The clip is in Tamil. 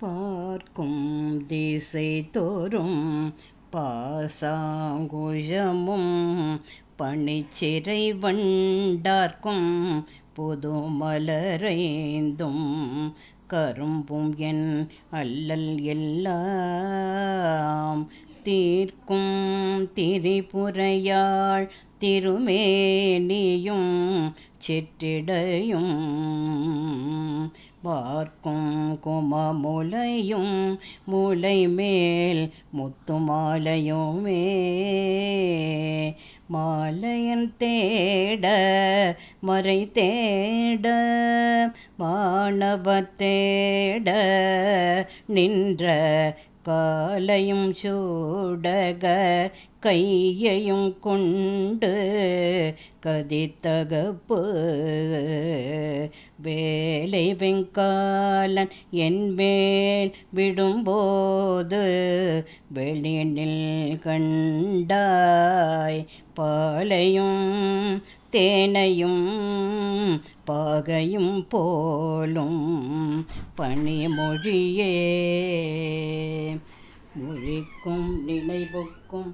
பார்க்கும் திசை தோறும் பாசாங்குழமும் பனிச்சிறை வண்டார்க்கும் புது மலரைந்தும் கரும்பும் என் அல்லல் எல்லாம் தீர்க்கும் திரிபுரையாள் திருமேனியும் சிற்றிடையும் பார்க்கும் குமமுலையும் முலை மேல் முத்து மாலையுமே மாலையன் தேட மறை தேட மாணவ நின்ற காலையும் சூடக கையையும் கொண்டு கதித்தகப்பு. வேலை வெங்காலன் என் மேல் விடும்போது வெளினில் கண்டாய் பாலையும் தேனையும் பாகையும் போலும் பனிமொழியே மொழிக்கும் நினைவுக்கும்